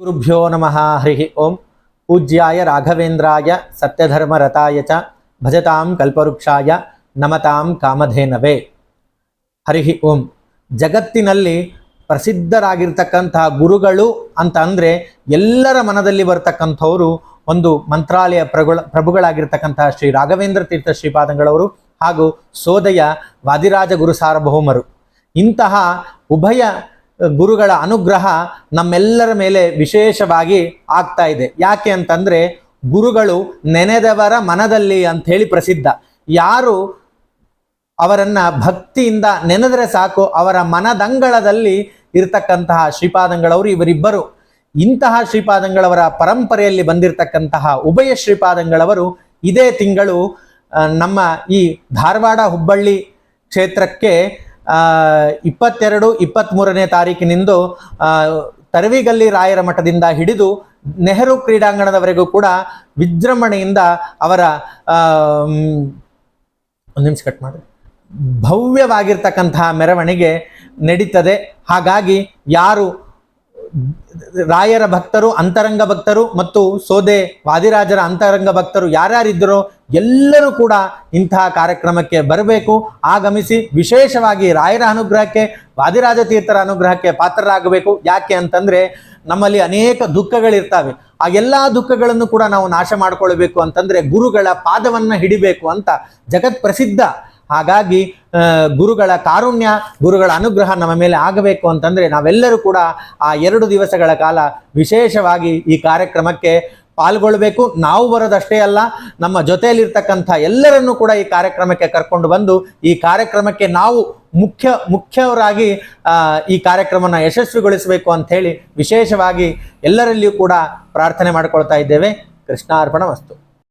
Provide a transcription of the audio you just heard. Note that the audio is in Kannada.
ಗುರುಭ್ಯೋ ನಮಃ ಹರಿ ಓಂ. ಪೂಜ್ಯಾಯ ರಾಘವೇಂದ್ರಾಯ ಸತ್ಯಧರ್ಮರತಾಯ ಚ, ಭಜತಾಂ ಕಲ್ಪವೃಕ್ಷಾಯ, ನಮತಾಂ ಕಾಮಧೇನವೇ. ಹರಿ ಓಂ. ಜಗತ್ತಿನಲ್ಲಿ ಪ್ರಸಿದ್ಧರಾಗಿರ್ತಕ್ಕಂತಹ ಗುರುಗಳು ಅಂತ ಅಂದರೆ ಎಲ್ಲರ ಮನದಲ್ಲಿ ಬರ್ತಕ್ಕಂಥವರು ಒಂದು ಮಂತ್ರಾಲಯ ಪ್ರಗುಳ ಪ್ರಭುಗಳಾಗಿರ್ತಕ್ಕಂತಹ ಶ್ರೀ ರಾಘವೇಂದ್ರ ತೀರ್ಥ ಶ್ರೀಪಾದಂಗಳವರು ಹಾಗೂ ಸೋದಯ ವಾದಿರಾಜ ಗುರು ಸಾರ್ವಭೌಮರು ಇಂತಹ ಉಭಯ ಗುರುಗಳ ಅನುಗ್ರಹ ನಮ್ಮೆಲ್ಲರ ಮೇಲೆ ವಿಶೇಷವಾಗಿ ಆಗ್ತಾ ಇದೆ. ಯಾಕೆ ಅಂತಂದ್ರೆ ಗುರುಗಳು ನೆನೆದವರ ಮನದಲ್ಲಿ ಅಂತ ಹೇಳಿ ಪ್ರಸಿದ್ಧ. ಯಾರು ಅವರನ್ನ ಭಕ್ತಿಯಿಂದ ನೆನೆದರೆ ಸಾಕು, ಅವರ ಮನದಂಗಳದಲ್ಲಿ ಇರತಕ್ಕಂತಹ ಶ್ರೀಪಾದಂಗಳವರು ಇವರಿಬ್ಬರು. ಇಂತಹ ಶ್ರೀಪಾದಂಗಳವರ ಪರಂಪರೆಯಲ್ಲಿ ಬಂದಿರತಕ್ಕಂತಹ ಉಭಯ ಶ್ರೀಪಾದಂಗಳವರು ಇದೇ ತಿಂಗಳು ನಮ್ಮ ಈ ಧಾರವಾಡ ಹುಬ್ಬಳ್ಳಿ ಕ್ಷೇತ್ರಕ್ಕೆ ಇಪ್ಪತ್ತೆರಡು ಇಪ್ಪತ್ತ್ಮೂರನೇ ತಾರೀಕಿನಿಂದ ತರವಿಗಲ್ಲಿ ರಾಯರ ಮಠದಿಂದ ಹಿಡಿದು ನೆಹರು ಕ್ರೀಡಾಂಗಣದವರೆಗೂ ಕೂಡ ವಿಜೃಂಭಣೆಯಿಂದ ಅವರ ಒಂದು ನಿಮಿಷ ಕಟ್ ಮಾಡಿ. ಭವ್ಯವಾಗಿರ್ತಕ್ಕಂತಹ ಮೆರವಣಿಗೆ ನಡೀತದೆ. ಹಾಗಾಗಿ ಯಾರು ರಾಯರ ಭಕ್ತರು, ಅಂತರಂಗ ಭಕ್ತರು ಮತ್ತು ಸೋದೆ ವಾದಿರಾಜರ ಅಂತರಂಗ ಭಕ್ತರು ಯಾರ್ಯಾರಿದ್ದರೋ ಎಲ್ಲರೂ ಕೂಡ ಇಂತಹ ಕಾರ್ಯಕ್ರಮಕ್ಕೆ ಬರಬೇಕು. ಆಗಮಿಸಿ ವಿಶೇಷವಾಗಿ ರಾಯರ ಅನುಗ್ರಹಕ್ಕೆ, ವಾದಿರಾಜ ತೀರ್ಥರ ಅನುಗ್ರಹಕ್ಕೆ ಪಾತ್ರರಾಗಬೇಕು. ಯಾಕೆ ಅಂತಂದ್ರೆ ನಮ್ಮಲ್ಲಿ ಅನೇಕ ದುಃಖಗಳಿರ್ತವೆ. ಆ ಎಲ್ಲ ದುಃಖಗಳನ್ನು ಕೂಡ ನಾವು ನಾಶ ಮಾಡಿಕೊಳ್ಬೇಕು ಅಂತಂದ್ರೆ ಗುರುಗಳ ಪಾದವನ್ನು ಹಿಡಿಬೇಕು ಅಂತ ಜಗತ್ ಪ್ರಸಿದ್ಧ. ಹಾಗಾಗಿ ಗುರುಗಳ ಕಾರುಣ್ಯ, ಗುರುಗಳ ಅನುಗ್ರಹ ನಮ್ಮ ಮೇಲೆ ಆಗಬೇಕು ಅಂತಂದ್ರೆ ನಾವೆಲ್ಲರೂ ಕೂಡ ಆ ಎರಡು ದಿವಸಗಳ ಕಾಲ ವಿಶೇಷವಾಗಿ ಈ ಕಾರ್ಯಕ್ರಮಕ್ಕೆ ಪಾಲ್ಗೊಳ್ಬೇಕು. ನಾವು ಬರೋದಷ್ಟೇ ಅಲ್ಲ, ನಮ್ಮ ಜೊತೆಯಲ್ಲಿರ್ತಕ್ಕಂಥ ಎಲ್ಲರನ್ನೂ ಕೂಡ ಈ ಕಾರ್ಯಕ್ರಮಕ್ಕೆ ಕರ್ಕೊಂಡು ಬಂದು, ಈ ಕಾರ್ಯಕ್ರಮಕ್ಕೆ ನಾವು ಮುಖ್ಯ, ಮುಖ್ಯವರಾಗಿ ಈ ಕಾರ್ಯಕ್ರಮನ ಯಶಸ್ವಿಗೊಳಿಸಬೇಕು ಅಂತ ಹೇಳಿ ವಿಶೇಷವಾಗಿ ಎಲ್ಲರಲ್ಲಿಯೂ ಕೂಡ ಪ್ರಾರ್ಥನೆ ಮಾಡಿಕೊಳ್ತಾ ಇದ್ದೇವೆ. ಕೃಷ್ಣಾರ್ಪಣ ವಸ್ತು